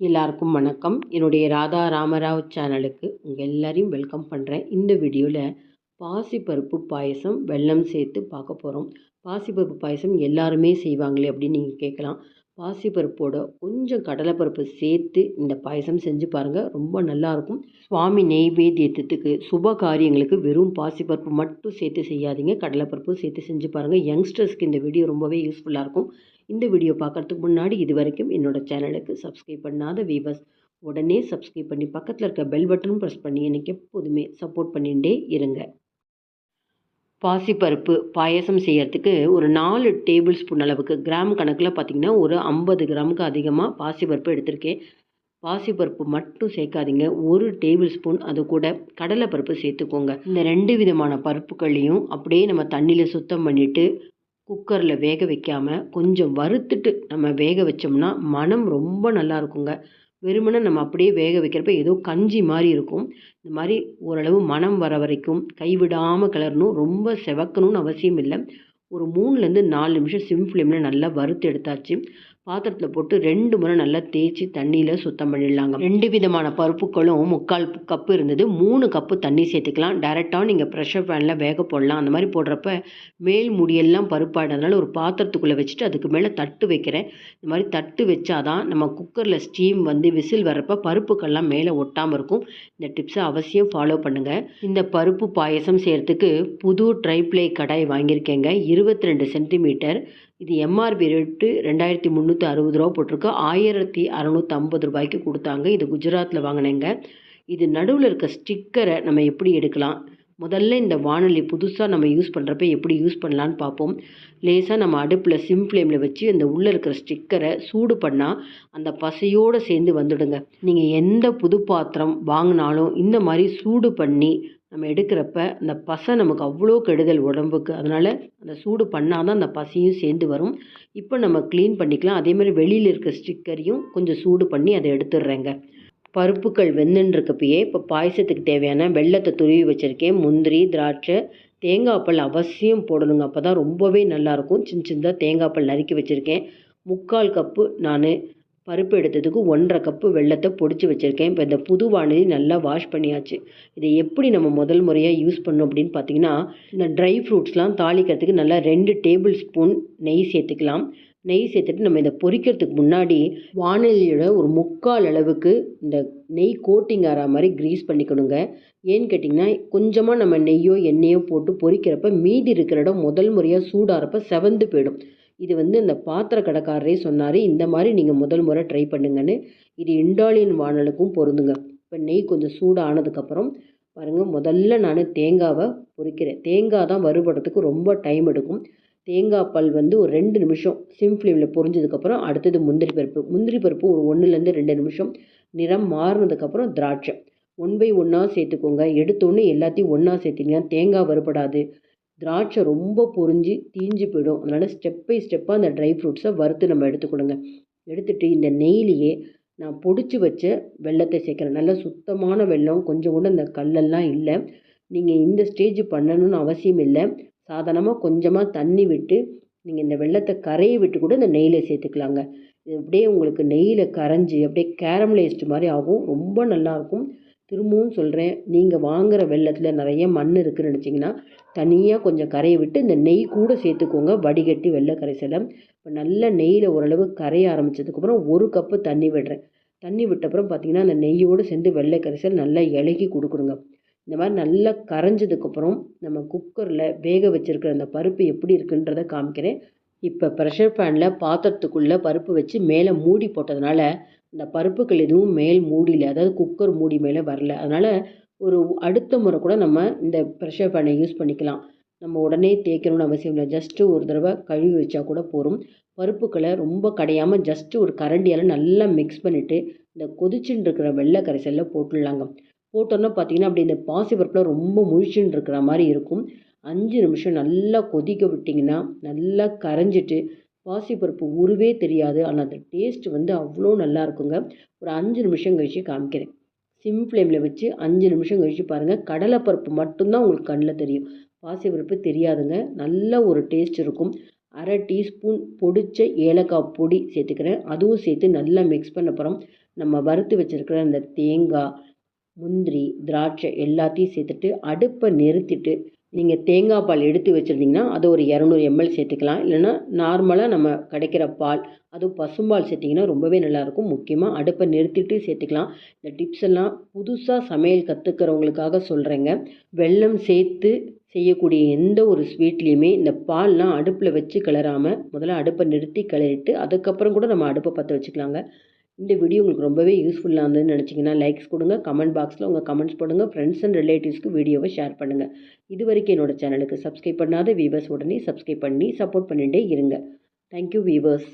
எல்லாருக்கும் வணக்கம். என்னுடைய ராதா ராமராவ் சேனலுக்கு உங்கள் எல்லாரையும் வெல்கம் பண்ணுறேன் இந்த வீடியோவில் பாசிப்பருப்பு பாயசம் வெல்லம் சேர்த்து பார்க்க போகிறோம் பாசிப்பருப்பு பாயசம் எல்லாருமே செய்வாங்களே அப்படின்னு நீங்கள் கேட்கலாம் பாசிப்பருப்போட கொஞ்சம் கடலைப்பருப்பு சேர்த்து இந்த பாயசம் செஞ்சு பாருங்கள் ரொம்ப நல்லாயிருக்கும் சுவாமி நெய்வேத்தியத்துக்கு சுப காரியங்களுக்கு வெறும் பாசிப்பருப்பு மட்டும் சேர்த்து செய்யாதீங்க. கடலைப்பருப்பு சேர்த்து செஞ்சு பாருங்கள் யங்ஸ்டர்ஸ்க்கு இந்த வீடியோ ரொம்பவே யூஸ்ஃபுல்லாக இருக்கும். இந்த வீடியோ பார்க்குறதுக்கு முன்னாடி இது வரைக்கும் என்னோடய சேனலுக்கு சப்ஸ்கிரைப் பண்ணாத வீவர்ஸ் உடனே சப்ஸ்கிரைப் பண்ணி பக்கத்தில் இருக்க பெல் பட்டனும் ப்ரெஸ் பண்ணி எனக்கு எப்போதுமே சப்போர்ட் பண்ணிகிட்டே இருங்க. பாசிப்பருப்பு பாயசம் செய்யறதுக்கு ஒரு நாலு டேபிள் ஸ்பூன் அளவுக்கு கிராம் கணக்கில் பார்த்திங்கன்னா ஒரு ஐம்பது கிராமுக்கு அதிகமாக பாசிப்பருப்பு எடுத்திருக்கேன். பாசிப்பருப்பு மட்டும் சேர்க்காதீங்க ஒரு டேபிள் ஸ்பூன் அது கூட கடலைப்பருப்பு சேர்த்துக்கோங்க. இந்த ரெண்டு விதமான பருப்புகளையும் அப்படியே நம்ம தண்ணியில் சுத்தம் பண்ணிவிட்டு குக்கரில் வேக வைக்காமல் கொஞ்சம் வறுத்துட்டு நம்ம வேக வச்சோம்னா மனம் ரொம்ப நல்லா இருக்குங்க. வெறுமனே நம்ம அப்படியே வேக வைக்கிறப்ப ஏதோ கஞ்சி மாதிரி இருக்கும். இந்த மாதிரி ஓரளவு மனம் வர வரைக்கும் கைவிடாமல் கிளறணும். ரொம்ப செவக்கணும்னு அவசியம் இல்லை. ஒரு மூணுலேருந்து நாலு நிமிஷம் சிம் ஃப்ளேமில் நல்லா வறுத்து எடுத்தாச்சு. பாத்திரத்தில் போட்டு ரெண்டு முறை நல்லா தேய்ச்சி தண்ணியில் சுத்தம் பண்ணிடலாங்க. ரெண்டு விதமான பருப்புகளும் முக்கால் கப்பு இருந்தது. மூணு கப்பு தண்ணி சேர்த்துக்கலாம். டேரெக்டாக நீங்கள் ப்ரெஷர் பேனில் வேக போடலாம். அந்த மாதிரி போடுறப்ப மேல் முடியெல்லாம் பருப்பாடுறதுனால ஒரு பாத்திரத்துக்குள்ளே வச்சுட்டு அதுக்கு மேலே தட்டு வைக்கிறேன். இந்த மாதிரி தட்டு வச்சாதான் நம்ம குக்கரில் ஸ்டீம் வந்து விசில் வர்றப்ப பருப்புக்கள்லாம் மேலே ஒட்டாமல் இருக்கும். இந்த டிப்ஸை அவசியம் ஃபாலோ பண்ணுங்கள் இந்த பருப்பு பாயசம் செய்கிறதுக்கு புது ட்ரைப்ளே கடாய் வாங்கியிருக்கேங்க. இருபத்தி ரெண்டு சென்டிமீட்டர் இது எம்ஆர்பி ரேட்டு ரெண்டாயிரத்தி முந்நூற்றி அறுபது ரூபா போட்டிருக்கு. ஆயிரத்தி அறநூற்றி ஐம்பது ரூபாய்க்கு கொடுத்தாங்க. இது குஜராத்தில் வாங்கினேங்க. இது நடுவில் இருக்க ஸ்டிக்கரை நம்ம எப்படி எடுக்கலாம்? முதல்ல இந்த வானொலி புதுசாக நம்ம யூஸ் பண்ணுறப்ப எப்படி யூஸ் பண்ணலான்னு பார்ப்போம். லேசாக நம்ம அடுப்பில் சிம் ஃப்ளேமில் வச்சு அந்த உள்ளே இருக்கிற ஸ்டிக்கரை சூடு பண்ணால் அந்த பசையோடு சேர்ந்து வந்துடுங்க. நீங்கள் எந்த புது பாத்திரம் வாங்கினாலும் இந்த மாதிரி சூடு பண்ணி நம்ம எடுக்கிறப்ப அந்த பசை நமக்கு அவ்வளோ கெடுதல் உடம்புக்கு. அதனால் அந்த சூடு பண்ணால் தான் அந்த பசையும் சேர்ந்து வரும். இப்போ நம்ம க்ளீன் பண்ணிக்கலாம். அதே மாதிரி வெளியில் இருக்க ஸ்டிக்கரையும் கொஞ்சம் சூடு பண்ணி அதை எடுத்துடுறேங்க. பருப்புகள் வெந்துன்றிருக்கப்பயே இப்போ பாயசத்துக்கு தேவையான வெள்ளத்தை துருவி வச்சுருக்கேன். முந்திரி திராட்சை தேங்காய்ப்பல் அவசியம் போடணுங்க. அப்போ தான் ரொம்பவே நல்லாயிருக்கும் சின்ன சின்னதாக தேங்காய்ப்பல் நறுக்கி வச்சுருக்கேன். முக்கால் கப்பு நான் பருப்பு எடுத்ததுக்கு ஒன்றரை கப்பு வெள்ளத்தை பொடிச்சு வச்சுருக்கேன். இப்போ இந்த புது வானதி நல்லா வாஷ் பண்ணியாச்சு. இதை எப்படி நம்ம முதல் முறையாக யூஸ் பண்ணோம் அப்படின்னு பார்த்தீங்கன்னா இந்த ட்ரை ஃப்ரூட்ஸ்லாம் தாளிக்கிறதுக்கு நல்லா ரெண்டு டேபிள் ஸ்பூன் நெய் சேர்த்துக்கலாம். நெய் சேர்த்துட்டு நம்ம இதை பொரிக்கிறதுக்கு முன்னாடி வானொலியோட ஒரு முக்கால் அளவுக்கு இந்த நெய் கோட்டிங் ஆகிற மாதிரி க்ரீஸ் பண்ணிக்கணுங்க. ஏன்னு கேட்டிங்கன்னா கொஞ்சமாக நம்ம நெய்யோ எண்ணெயோ போட்டு பொரிக்கிறப்ப மீதி இருக்கிற இடம் முதல் முறையாக சூடாகிறப்ப செவந்து போயிடும். இது வந்து இந்த பாத்திர கடைக்காரரே சொன்னார். இந்த மாதிரி நீங்கள் முதல் முறை ட்ரை பண்ணுங்கன்னு. இது இண்டாலியன் வானலுக்கும் பொருந்துங்க. இப்போ நெய் கொஞ்சம் சூடானதுக்கப்புறம் பாருங்கள் முதல்ல நான் தேங்காவை பொரிக்கிறேன் தேங்காய் தான் வறுபடுறதுக்கு ரொம்ப டைம் எடுக்கும். தேங்காய் பல் வந்து ஒரு ரெண்டு நிமிஷம் சிம் ஃப்ளேமில் பொரிஞ்சதுக்கப்புறம் அடுத்தது முந்திரி பருப்பு. முந்திரி பருப்பு ஒரு ஒன்றுலேருந்து ரெண்டு நிமிஷம். நிறம் மாறினதுக்கப்புறம் திராட்சை. ஒன் பை ஒன்றா சேர்த்துக்கோங்க. எடுத்தோன்னே எல்லாத்தையும் ஒன்றா சேர்த்திங்கன்னா தேங்காய் வறுபடாது. திராட்சை ரொம்ப பொரிஞ்சு தீஞ்சு போயிடும். அதனால் ஸ்டெப் பை ஸ்டெப்பாக அந்த ட்ரை ஃப்ரூட்ஸை வறுத்து நம்ம எடுத்துக்கொடுங்க எடுத்துகிட்டு இந்த நெய்லியே நான் பொடிச்சு வச்ச வெள்ளத்தை சேர்க்குறேன். நல்லா சுத்தமான வெள்ளம் கொஞ்சம் கூட இந்த கல்லெல்லாம் இல்லை. நீங்கள் இந்த ஸ்டேஜ் பண்ணணும்னு அவசியம் இல்லை. சாதாரணமாக கொஞ்சமாக தண்ணி விட்டு நீங்கள் இந்த வெள்ளத்தை கரையை விட்டு கூட இந்த நெய்யில் சேர்த்துக்கலாங்க. இது அப்படியே உங்களுக்கு நெய்யில் கரைஞ்சி அப்படியே கேரமலைஸ்டு மாதிரி ஆகும். ரொம்ப நல்லாயிருக்கும் திரும்பவும் சொல்கிறேன் நீங்கள் வாங்குகிற வெள்ளத்தில் நிறைய மண் இருக்குதுன்னு நினச்சிங்கன்னா தனியாக கொஞ்சம் கரையை விட்டு இந்த நெய் கூட சேர்த்துக்கோங்க. வடிகட்டி வெள்ளை கரைசலை இப்போ நல்ல நெய்யில் ஓரளவு கரைய ஆரம்பித்ததுக்கப்புறம் ஒரு கப்பு தண்ணி விடுறேன். தண்ணி விட்டப்புறம் பார்த்திங்கன்னா அந்த நெய்யோடு சேர்ந்து வெள்ளை கரைசல் நல்லா இலகி கொடுக்குறோங்க இந்த மாதிரி நல்லா கரைஞ்சதுக்கப்புறம் நம்ம குக்கரில் வேக வச்சுருக்கிற அந்த பருப்பு எப்படி இருக்குன்றதை காமிக்கிறேன். இப்போ ப்ரெஷர் பேனில் பாத்திரத்துக்குள்ளே பருப்பு வச்சு மேலே மூடி போட்டதுனால இந்த பருப்புகள் எதுவும் மேல் மூடியில் அதாவது குக்கர் மூடி மேலே வரல. அதனால் ஒரு அடுத்த முறை கூட நம்ம இந்த ப்ரெஷர் பேனை யூஸ் பண்ணிக்கலாம். நம்ம உடனே தேய்க்கணும்னு அவசியம் இல்லை. ஜஸ்ட்டு ஒரு தடவை கழுவி வச்சா கூட போகும் பருப்புக்களை ரொம்ப கடையாமல் ஜஸ்ட்டு ஒரு கரண்டியால் நல்லா மிக்ஸ் பண்ணிவிட்டு இந்த கொதிச்சுன்னு இருக்கிற வெள்ளை கரைசலில் போட்டுடலாங்க. போட்டோன்னா பார்த்தீங்கன்னா அப்படி இந்த பாசி பருப்பில் ரொம்ப முழிச்சுன்னு இருக்கிற மாதிரி இருக்கும். அஞ்சு நிமிஷம் நல்லா கொதிக்க விட்டிங்கன்னா நல்லா கரைஞ்சிட்டு பாசிப்பருப்பு உருவே தெரியாது. ஆனால் அந்த டேஸ்ட் வந்து அவ்வளோ நல்லா இருக்குங்க. ஒரு அஞ்சு நிமிஷம் கழித்து காமிக்கிறேன். சிம் ஃப்ளேமில் வச்சு அஞ்சு நிமிஷம் கழித்து பாருங்கள் கடலைப்பருப்பு மட்டும்தான் உங்களுக்கு கண்ணில் தெரியும். பாசிப்பருப்பு தெரியாதுங்க. நல்ல ஒரு டேஸ்ட் இருக்கும். அரை டீஸ்பூன் பொடிச்ச ஏலக்காய் பொடி சேர்த்துக்கிறேன். அதுவும் சேர்த்து நல்லா மிக்ஸ் பண்ண அப்புறம் நம்ம வறுத்து வச்சுருக்கிற அந்த தேங்காய் முந்திரி திராட்சை எல்லாத்தையும் சேர்த்துட்டு அடுப்பை நிறுத்திட்டு நீங்கள் தேங்காய் பால் எடுத்து வச்சுருந்தீங்கன்னா அது ஒரு இரநூறு எம்எல் சேர்த்துக்கலாம். இல்லைன்னா நார்மலாக நம்ம கிடைக்கிற பால் அதுவும் பசும்பால் சேர்த்திங்கன்னா ரொம்பவே நல்லாயிருக்கும். முக்கியமாக அடுப்பை நிறுத்திட்டு சேர்த்துக்கலாம். இந்த டிப்ஸ் எல்லாம் புதுசாக சமையல் கற்றுக்கிறவங்களுக்காக சொல்கிறேங்க வெல்லம் சேர்த்து செய்யக்கூடிய எந்த ஒரு ஸ்வீட்லேயுமே இந்த பால்லாம் அடுப்பில் வச்சு கிளறாமல் முதல்ல அடுப்பை நிறுத்தி கிளறிட்டு அதுக்கப்புறம் கூட நம்ம அடுப்பை பற்ற வச்சுக்கலாங்க. இந்த வீடியோ உங்களுக்கு ரொம்பவே யூஸ்ஃபுல்லாக இருந்ததுன்னு நினச்சிங்கன்னா லைக்ஸ் கொடுங்க கமெண்ட் பாக்ஸில் உங்கள் கமெண்ட்ஸ் போடுங்க ஃப்ரெண்ட்ஸ் அண்ட் ரிலேட்டிவ்ஸ்க்கு வீடியோவை ஷேர் பண்ணுங்கள் இது வரைக்கும் என்னோடய சேனலுக்கு சப்ஸ்கிரைப் பண்ணாத வீவர்ஸ் உடனே சப்ஸ்கிரைப் பண்ணி சப்போர்ட் பண்ணிகிட்டே இருங்க. Thank you viewers